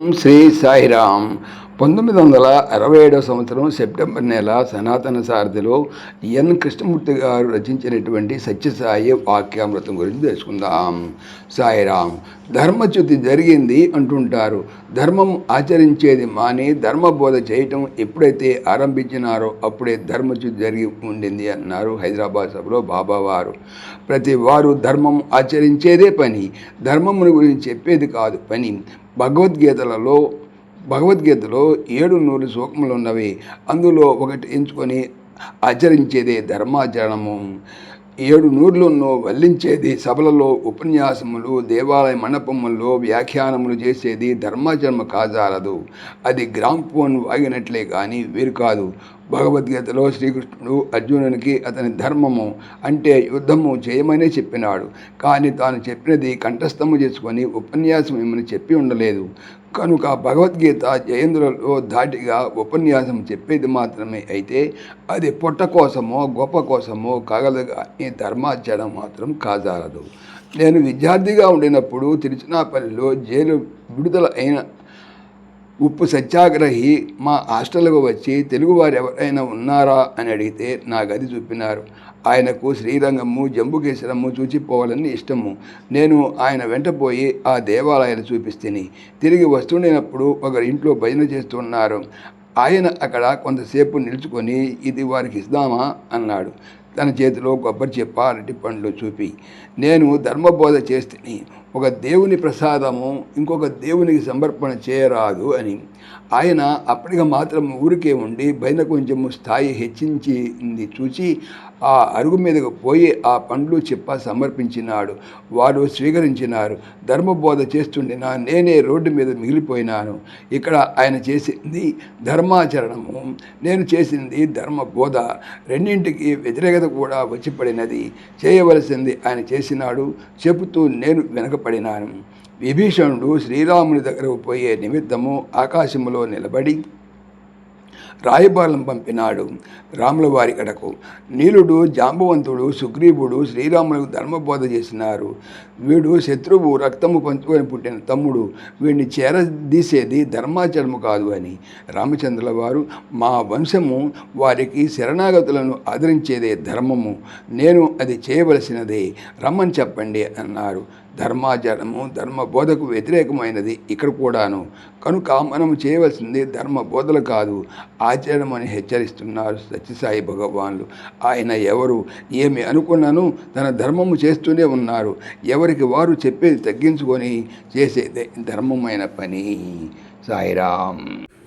శ్రీ సాయిరామ్. పంతొమ్మిది వందల అరవై ఏడవ సంవత్సరం సెప్టెంబర్ నెల సనాతన సారథిలో ఎన్. కృష్ణమూర్తి గారు రచించినటువంటి సత్యసాయి వాక్యామృతం గురించి తెలుసుకుందాం. సాయిరామ్ ధర్మచ్యుతి జరిగింది అంటుంటారు. ధర్మం ఆచరించేది మాని ధర్మబోధ చేయటం ఎప్పుడైతే ఆరంభించినారో అప్పుడే ధర్మచ్యుతి జరిగి ఉండింది అన్నారు హైదరాబాద్ సభలో బాబావారు. ప్రతి వారు ధర్మం ఆచరించేదే పని. ధర్మమును గురించి చెప్పేది కాదు పని. భగవద్గీతలలో భగవద్గీతలో ఏడు నూరు సూక్ష్మలు ఉన్నవి. అందులో ఒకటి ఎంచుకొని ఆచరించేదే ధర్మాచరణము. ఏడు నూర్లను వల్లించేది సభలలో ఉపన్యాసములు దేవాలయ మండపముల్లో వ్యాఖ్యానములు చేసేది ధర్మాచరణ కాజాలదు. అది గ్రామ్ ఫోన్ వాగినట్లే కానీ వీరు కాదు. భగవద్గీతలో శ్రీకృష్ణుడు అర్జునునికి అతని ధర్మము అంటే యుద్ధము చేయమని చెప్పినాడు. కానీ తాను చెప్పినది కంఠస్థము చేసుకొని ఉపన్యాసం ఏమని చెప్పి ఉండలేదు. కనుక భగవద్గీత జయేంద్రులలో ధాటిగా ఉపన్యాసం చెప్పేది మాత్రమే అయితే అది పొట్ట కోసమో గొప్ప కోసమో కాగలదు కానీ ధర్మాచరణ మాత్రం కాజాలదు. నేను విద్యార్థిగా ఉండినప్పుడు తిరుచినాపల్లిలో జైలు విడుదల అయిన ఉప్పు సత్యాగ్రహి మా హాస్టల్కు వచ్చి తెలుగువారు ఎవరైనా ఉన్నారా అని అడిగితే నా గది చూపినారు. ఆయనకు శ్రీరంగము జంబుకేశ్వరము చూచిపోవాలని ఇష్టము. నేను ఆయన వెంట పోయి ఆ దేవాలయాలు చూపిస్తేని. తిరిగి వస్తుండేనప్పుడు ఒకరి ఇంట్లో భజన చేస్తున్నారు. ఆయన అక్కడ కొంతసేపు నిలుచుకొని ఇది వారికి ఇద్దామా అన్నాడు. తన చేతిలో కొబ్బరి చెప్ప అరటి పండ్లు చూపి. నేను ధర్మబోధ చేస్తేని. ఒక దేవుని ప్రసాదము ఇంకొక దేవునికి సమర్పణ చేయరాదు అని. ఆయన అప్పటికి మాత్రం ఊరికే ఉండి పైన కొంచెము స్థాయి హెచ్చించింది చూసి ఆ అరుగు మీదకు పోయి ఆ పండ్లు చెప్ప సమర్పించినాడు. వారు స్వీకరించినారు. ధర్మబోధ చేస్తుండిన నేనే రోడ్డు మీద మిగిలిపోయినాను. ఇక్కడ ఆయన చేసింది ధర్మాచరణము. నేను చేసింది ధర్మబోధ. రెండింటికి వ్యతిరేకత కూడా వచ్చిపడినది. చేయవలసింది ఆయన చేసినాడు. చెబుతూ నేను వెనక పడినాను. విభీషణుడు శ్రీరాముని దగ్గరకు పోయే నిమిత్తము ఆకాశములో నిలబడి రాయబారం పంపినాడు రాముల వారి కడకు. నీలుడు జాంబవంతుడు సుగ్రీవుడు శ్రీరాములకు ధర్మబోధ చేసినారు. వీడు శత్రువు రక్తము పంచుకొని పుట్టిన తమ్ముడు. వీడిని చేరదీసేది ధర్మాచరము కాదు అని. రామచంద్రుల వారు మా వంశము వారికి శరణాగతులను ఆదరించేదే ధర్మము. నేను అది చేయవలసినదే. రమ్మని చెప్పండి అన్నారు. ధర్మాచరణము ధర్మ బోధకు వ్యతిరేకమైనది ఇక్కడ కూడాను. కనుక మనం చేయవలసింది ధర్మ బోధలు కాదు ఆచరణం అని హెచ్చరిస్తున్నారు సత్యసాయి భగవాన్లు. ఆయన ఎవరు ఏమి అనుకున్నాను తన ధర్మము చేస్తూనే ఉన్నారు. ఎవరికి వారు చెప్పేది తగ్గించుకొని చేసేదే ధర్మమైన పని. సాయిరామ్.